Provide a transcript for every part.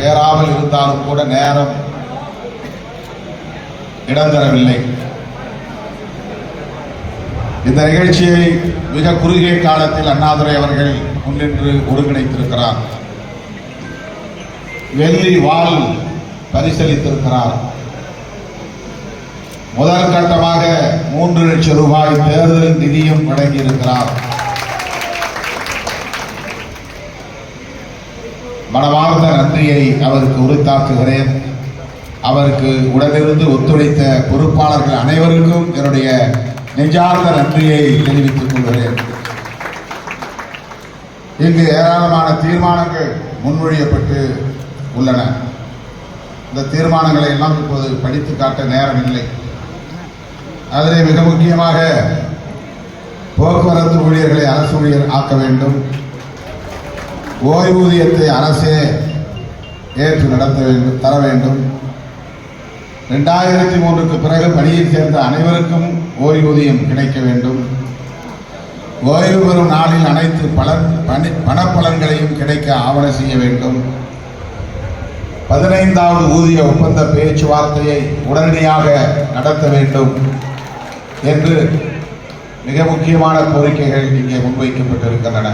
பேராமல் இருந்தாலும் கூட நேரம் இடம் தரவில்லை இந்த நிகழ்ச்சியை மிக குறுகிய காலத்தில் அண்ணாதுரை அவர்கள் முன்னின்று ஒருங்கிணைத்திருக்கிறார். வெள்ளி வால் பரிசளித்திருக்கிறார். முதல் கட்டமாக மூன்று லட்சம் ரூபாய் தேர்தல் நிதியும் வழங்கியிருக்கிறார். மனமார்ந்த நன்றியை அவருக்கு உரித்தாக்குகிறேன். அவருக்கு உடனிருந்து ஒத்துழைத்த பொறுப்பாளர்கள் அனைவருக்கும் என்னுடைய நெஞ்சார்ந்த நன்றியை தெரிவித்துக் கொள்கிறேன். இங்கு ஏராளமான தீர்மானங்கள் முன்மொழியப்பட்டு உள்ளன. இந்த தீர்மானங்களை எல்லாம் இப்போது படித்து காட்ட நேரம் இல்லை அதிலே மிக முக்கியமாக போக்குவரத்து ஊழியர்களை அரசு ஊழியர் ஆக்க வேண்டும். ஓய்வூதியத்தை அரசே ஏற்று நடத்த வேண்டும் தர வேண்டும். ரெண்டாயிரத்தி மூன்றுக்கு பிறகு பணியில் சேர்ந்த அனைவருக்கும் ஓய்வூதியம் கிடைக்க வேண்டும். ஓய்வு பெறும் நாளில் அனைத்து பலன் பணி பணப்பலன்களையும் கிடைக்க ஆவண செய்ய வேண்டும். பதினைந்தாவது ஊதிய ஒப்பந்த பேச்சுவார்த்தையை உடனடியாக நடத்த வேண்டும் என்று மிக முக்கியமான கோரிக்கைகள் இங்கே முன்வைக்கப்பட்டிருக்கின்றன.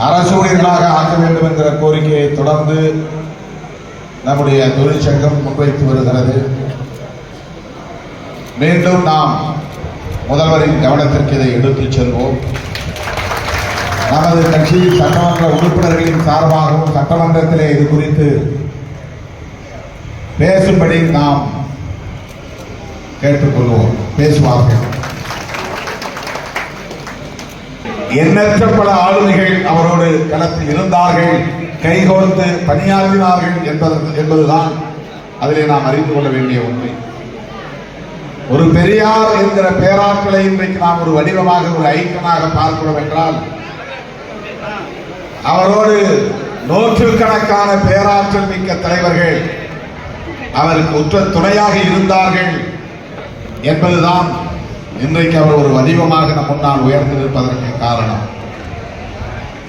அரசு ஊழியர்களாக ஆக்க வேண்டும் என்கிற கோரிக்கையை தொடர்ந்து நம்முடைய தொழிற்சங்கம் முன்வைத்து வருகிறது. மீண்டும் நாம் முதல்வரின் கவனத்திற்கு இதை எடுத்துச் செல்வோம். நமது கட்சி சட்டமன்ற உறுப்பினர்களின் சார்பாகவும் சட்டமன்றத்திலே இது குறித்து பேசும்படி நாம் கேட்டுக்கொள்வோம். பேசுவார்கள். எண்ணற்ற பல ஆளுமைகள் அவரோடு களத்தில் இருந்தார்கள் கைகோர்த்து பணியாற்றினார்கள் என்பது என்பதுதான் அதிலே நாம் அறிந்து கொள்ள வேண்டிய உண்மை ஒரு பெரியார் என்கிற பேராற்றலை இன்றைக்கு நாம் ஒரு வடிவமாக ஒரு ஐக்கனாக பார்க்கிறோம் என்றால் அவரோடு நூற்றுக்கணக்கான பேராற்றல் மிக்க தலைவர்கள் அவருக்கு உற்ற துணையாக இருந்தார்கள் என்பதுதான் இன்றைக்கு அவர் ஒரு வடிவமாக நம் முன்னால் உயர்ந்திருப்பதற்கு காரணம்.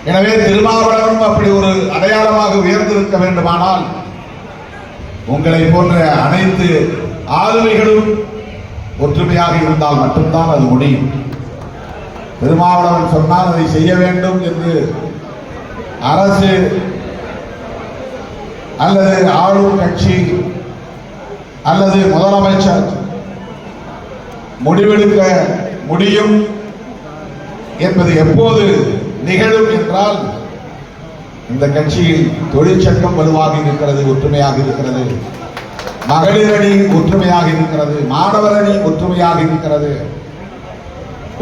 எனவே திருமாவளவனும் அப்படி ஒரு அடையாளமாக உயர்ந்திருக்க வேண்டுமானால் உங்களை போன்ற அனைத்து ஆளுமைகளும் ஒற்றுமையாக இருந்தால் மட்டும்தான் அது முடியும். திருமாவளவன் சொன்னால் அதை செய்ய வேண்டும் என்று அரசு அல்லது ஆளும் கட்சி அல்லது முதலமைச்சர் முடிவெடுக்க முடியும் என்பது எப்போது நிகழும் என்றால் இந்த கட்சியில் தொழிற்சங்கம் வலுவாக இருக்கிறது ஒற்றுமையாக இருக்கிறது. மகளிர் அணி ஒற்றுமையாக இருக்கிறது மாணவர் அணி ஒற்றுமையாக இருக்கிறது.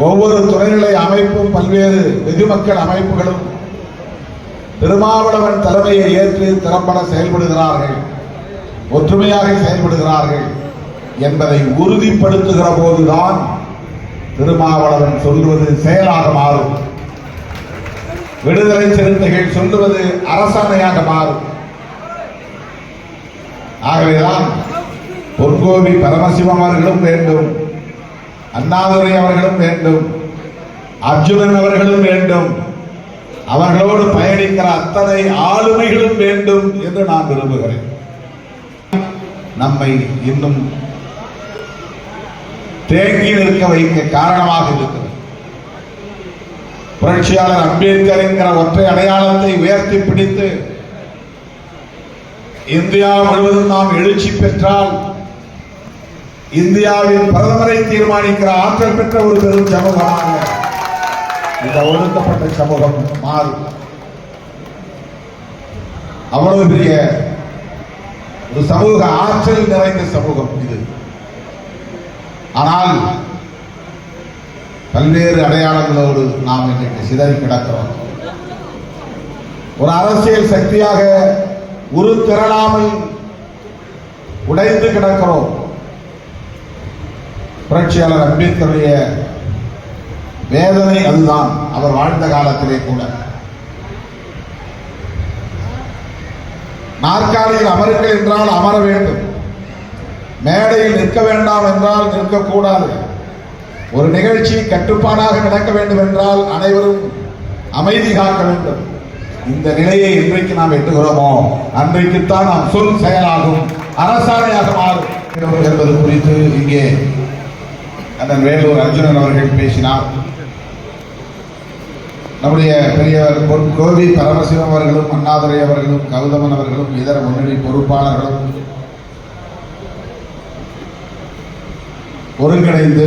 ஒவ்வொரு துறைநிலை அமைப்பும் பல்வேறு வெகுமக்கள் அமைப்புகளும் திருமாவளவன் தலைமையை ஏற்று திறம்பட செயல்படுகிறார்கள் ஒற்றுமையாக செயல்படுகிறார்கள். என்பதை உறுதிப்படுத்துகிற போதுதான் திருமாவளவன் சொல்வது செயலாக மாறும். விடுதலை சிறுத்தைகள் சொல்லுவது அரசாணையாக மாறும். ஆகவேதான் பொற்கோவி பரமசிவம் அவர்களும் வேண்டும். அண்ணாதுரை அவர்களும் வேண்டும். அர்ஜுனன் அவர்களும் வேண்டும். அவர்களோடு பயணிக்கிற அத்தனை ஆளுமைகளும் வேண்டும் என்று நான் விரும்புகிறேன். நம்மை இன்னும் தேங்கி நிற்க வைக்க காரணமாக இருக்கிறது. புரட்சியாளர் அம்பேத்கர் என்கிற ஒற்றை அடையாளத்தை உயர்த்தி பிடித்து இந்தியா முழுவதும் நாம் எழுச்சி பெற்றால் இந்தியாவின் பிரதமரை தீர்மானிக்கிற ஆற்றல் பெற்ற ஒரு பெரும் சமூகமாக இந்த ஒடுக்கப்பட்ட சமூகம் மாறும். அவ்வளவு பெரிய ஒரு சமூக ஆற்றல் நிறைந்த சமூகம் இது. ஆனால் பல்வேறு அடையாளங்களோடு நாம் இன்றைக்கு சிதறி கிடக்கிறோம். ஒரு அரசியல் சக்தியாக உரு திரளாமல் உடைந்து கிடக்கிறோம். புரட்சியாளர் அம்பேத்கருடைய வேதனை அதுதான் அவர் வாழ்ந்த காலத்திலே கூட. நாற்காலியில் அமருங்கள் என்றால் அமர வேண்டும். மேடையில் நிற்க வேண்டாம் என்றால் நிற்கக்கூடாது. ஒரு நிகழ்ச்சி கட்டுப்பாடாக நடக்க வேண்டும் என்றால் அனைவரும் அமைதி காக்க வேண்டும். இந்த நிலையை இன்றைக்கு நாம் எட்டுகிறோமோ? அன்றைக்குத்தான் நாம் சொல் செயலாகும் அரசாணையாக மாறும். என்பது குறித்து இங்கே அண்ணன் வேலூர் அர்ஜுனன் அவர்கள் பேசினார். நம்முடைய பெரியவர் பொன் கோவி பரமசிவம் அவர்களும் அண்ணாதுரை அவர்களும் கௌதமன் அவர்களும் இதர முன்னணி பொறுப்பாளர்களும் ஒருங்கிணைந்து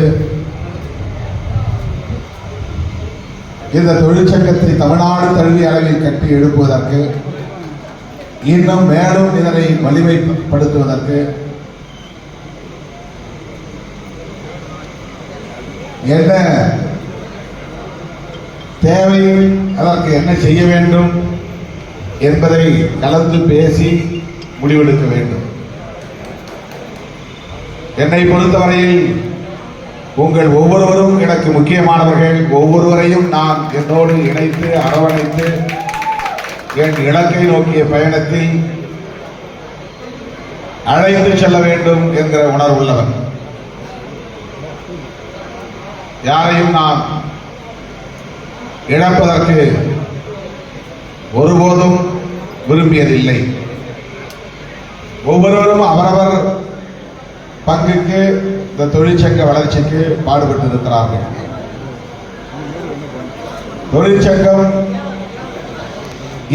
இந்த தொழிற்சங்கத்தை தமிழ்நாடு தழுவிய அளவில் கட்டி எழுப்புவதற்கு இன்னும் மேலும் இதனை வலிமைப்படுத்துவதற்கு என்ன தேவை அதற்கு என்ன செய்ய வேண்டும் என்பதை கலந்து பேசி முடிவெடுக்க வேண்டும். என்னை பொறுத்தவரையில் உங்கள் ஒவ்வொருவரும் எனக்கு முக்கியமானவர்கள். ஒவ்வொருவரையும் நான் என்னோடு இணைத்து அரவணைத்து என் இலக்கை நோக்கிய பயணத்தில் அழைத்து செல்ல வேண்டும் என்கிற உணர்வுள்ளவன். யாரையும் நான் இழப்பதற்கு ஒருபோதும் விரும்பியதில்லை. ஒவ்வொருவரும் அவரவர் பங்குக்கு இந்த தொழிற்சங்க வளர்ச்சிக்கு பாடுபட்டு இருக்கிறார்கள். தொழிற்சங்கம்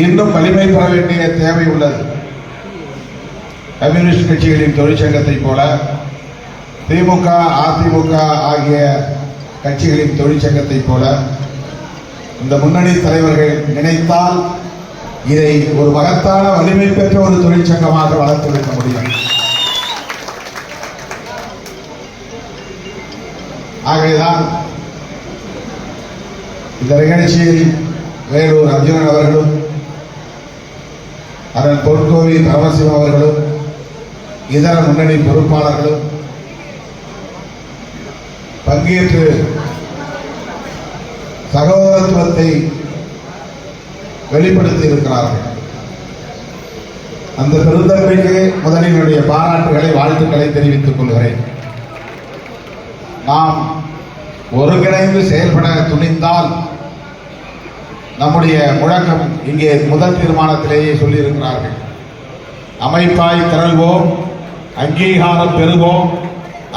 இன்னும் வலிமை பெற வேண்டிய தேவை உள்ளது. கம்யூனிஸ்ட் கட்சிகளின் தொழிற்சங்கத்தை போல திமுக அதிமுக ஆகிய கட்சிகளின் தொழிற்சங்கத்தை போல இந்த முன்னணி தலைவர்கள் நினைத்தால் இதை ஒரு மகத்தான வலிமை பெற்ற ஒரு தொழிற்சங்கமாக வளர்த்தெடுக்க முடியும். ஆகவேதான் இந்த நிகழ்ச்சியில் வேலூர் அர்ஜுனன் அவர்களும் அதன் பொற்கோவி பரமசிவம் அவர்களும் இதர முன்னணி பொறுப்பாளர்களும் பங்கேற்று சகோதரத்துவத்தை வெளிப்படுத்தி இருக்கிறார்கள் அந்த பெருந்தன்மைக்கு முதலினுடைய பாராட்டுகளை வாழ்த்துக்களை தெரிவித்துக் கொள்கிறேன். நாம் ஒருங்கிணைந்து செயல்பட துணிந்தால் நம்முடைய முழக்கம் இங்கே முதல் தீர்மானத்திலேயே சொல்லியிருக்கிறார்கள். அமைப்பாய் திரள்வோம் அங்கீகாரம் பெறுவோம்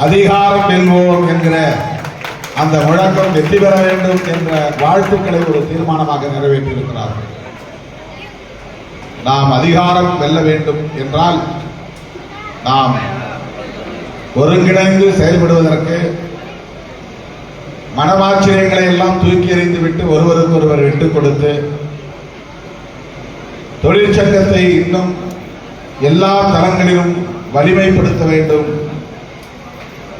அதிகாரம் வெல்வோம் என்கிற அந்த முழக்கம் வெற்றி பெற வேண்டும் என்ற வாழ்த்துக்களை ஒரு தீர்மானமாக நிறைவேற்றியிருக்கிறார்கள். நாம் அதிகாரம் வெல்ல வேண்டும் என்றால் நாம் ஒருங்கிணைந்து செயல்படுவதற்கு மனமாச்சரியங்களை எல்லாம் தூக்கி எறிந்து விட்டு ஒருவருக்கு ஒருவர் விட்டுக் கொடுத்து தொழிற்சங்கத்தை இன்னும் எல்லா தளங்களிலும் வலிமைப்படுத்த வேண்டும்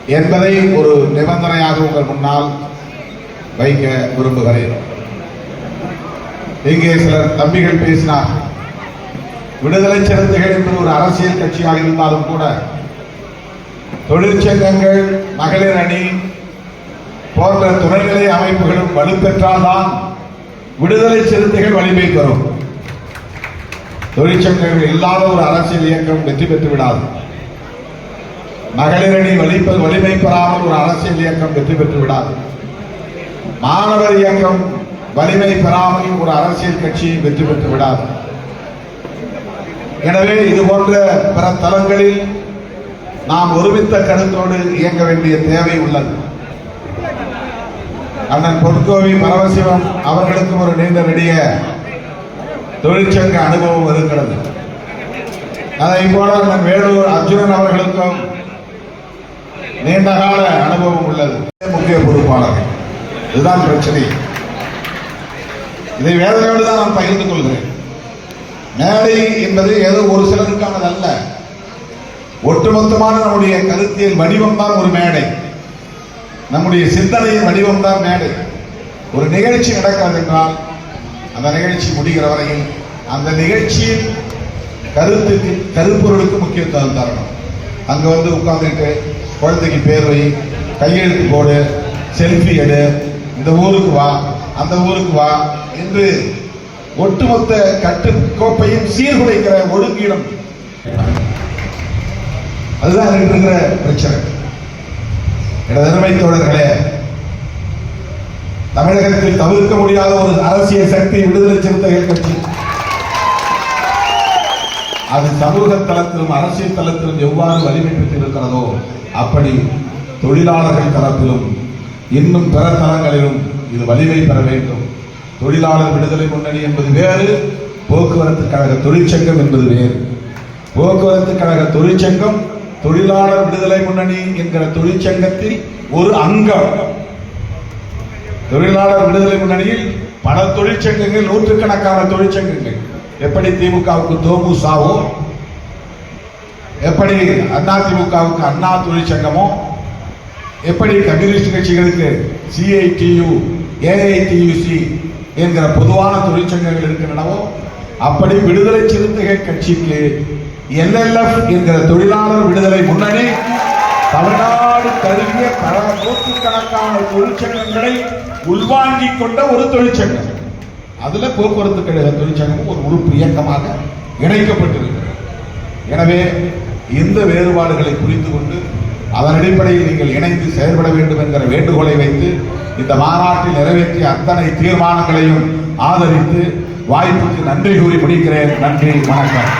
என்பதை ஒரு நிபந்தனையாக உங்கள் முன்னால் வைக்க விரும்புகிறேன். இங்கே சிலர் தம்பிகள் பேசினார் விடுதலை சிறுத்தைகள் என்று ஒரு அரசியல் கட்சியாக இருந்தாலும் கூட தொழிற்சங்கங்கள் மகளிர் அணி போன்ற துணைநிலை அமைப்புகளும் வலுப்பெற்றால்தான் விடுதலை சிறுத்தைகள் வலிமை பெறும் தொழிற்சங்கங்கள் இல்லாத ஒரு அரசியல் இயக்கம் வெற்றி பெற்று விடாது. மகளிரணி வலிப்ப வலிமை பெறாமல் ஒரு அரசியல் இயக்கம் வெற்றி பெற்று விடாது. மாணவர் இயக்கம் வலிமை பெறாமல் ஒரு அரசியல் கட்சி வெற்றி பெற்று விடாது. எனவே இது போன்ற பிற தளங்களில் நாம் ஒருமித்த கருத்தோடு இயங்க வேண்டிய தேவை உள்ளது. அண்ணன் பொற்கோவி பரமசிவம் அவர்களுக்கும் ஒரு நீண்ட நெடிய தொழிற்சங்க அனுபவம் இருக்கிறது. அதை போல அண்ணன் வேலூர் அர்ஜுனன் அவர்களுக்கும் நீண்டகால அனுபவம் உள்ளது. முக்கிய பொறுப்பாளர்கள். இதுதான் பிரச்சனை. இதை வேதனையோடு தான் நான் பகிர்ந்து கொள்கிறேன். மேடை என்பது ஏதோ ஒரு சிலருக்கானது அல்ல ஒட்டுமொத்தமான நம்முடைய கருத்தியல் வடிவம் தான் ஒரு மேடை. நம்முடைய சிந்தனையின் வடிவம் தான் மேடை. ஒரு நிகழ்ச்சி நடக்கிறது என்றால் அந்த நிகழ்ச்சி முடிகிற வரையில் அந்த நிகழ்ச்சியின் கருத்துக்கு கருப்பொருளுக்கு முக்கியத்துவம் தரணும். அங்க வந்து உட்கார்ந்துட்டு குழந்தைக்கு பேர் வை கையெழுத்து போடு செல்ஃபி எடு இந்த ஊருக்கு வா அந்த ஊருக்கு வா என்று ஒட்டுமொத்த கட்டுக்கோப்பையும் சீர்குலைக்கிற ஒழுங்கீடம் அதுதான் இருக்கிற பிரச்சனை. எனது தோழர்களே தமிழகத்தில் தவிர்க்க முடியாத ஒரு அரசியல் சக்தி விடுதலை சிறுத்தைகள் கட்சி. அது சமூக தளத்திலும் அரசியல் தளத்திலும் எவ்வாறு வலிமை பெற்றிருக்கிறதோ அப்படி தொழிலாளர்கள் தளத்திலும் இன்னும் பிற தளங்களிலும் இது வலிமை பெற வேண்டும். தொழிலாளர் விடுதலை முன்னணி என்பது வேறு போக்குவரத்து கழக தொழிற்சங்கம் என்பது வேறு. போக்குவரத்து கழக தொழிற்சங்கம் தொழிலாளர் விடுதலை முன்னணி என்கிற தொழிற்சங்கத்தில் ஒரு அங்கம். தொழிலாளர் விடுதலை முன்னணியில் பல தொழிற்சங்கங்கள் நூற்றுக்கணக்கான தொழிற்சங்கங்கள். எப்படி திமுகவுக்கு தோமுசாவோ எப்படி அண்ணா திமுகவுக்கு அண்ணா தொழிற்சங்கமோ எப்படி கம்யூனிஸ்ட் கட்சிகளுக்கு சிஐடியு ஏஐடியுசி என்கிற பொதுவான தொழிற்சங்கங்கள் இருக்கின்றனவோ அப்படி விடுதலை சிறுத்தைகள் கட்சிக்கு எல்எல்எஃப் என்கிற தொழிலாளர் விடுதலை முன்னணி தமிழ்நாடு தழுவிய பல நூற்றுக்கணக்கான தொழிற்சங்கங்களை உள்வாங்கிக் கொண்ட ஒரு தொழிற்சங்கம். அதுல போக்குவரத்து கழக தொழிற்சங்கமும் ஒரு உறுப்பு இயக்கமாக இணைக்கப்பட்டிருக்கிறது. எனவே இந்த வேறுபாடுகளை புரிந்து கொண்டு அதன் அடிப்படையில் நீங்கள் இணைந்து செயல்பட வேண்டும் என்கிற வேண்டுகோளை வைத்து இந்த மாநாட்டில் நிறைவேற்றிய அத்தனை தீர்மானங்களையும் ஆதரித்து வாய்ப்புக்கு நன்றி கூறி முடிக்கிறேன். நன்றி வணக்கம்.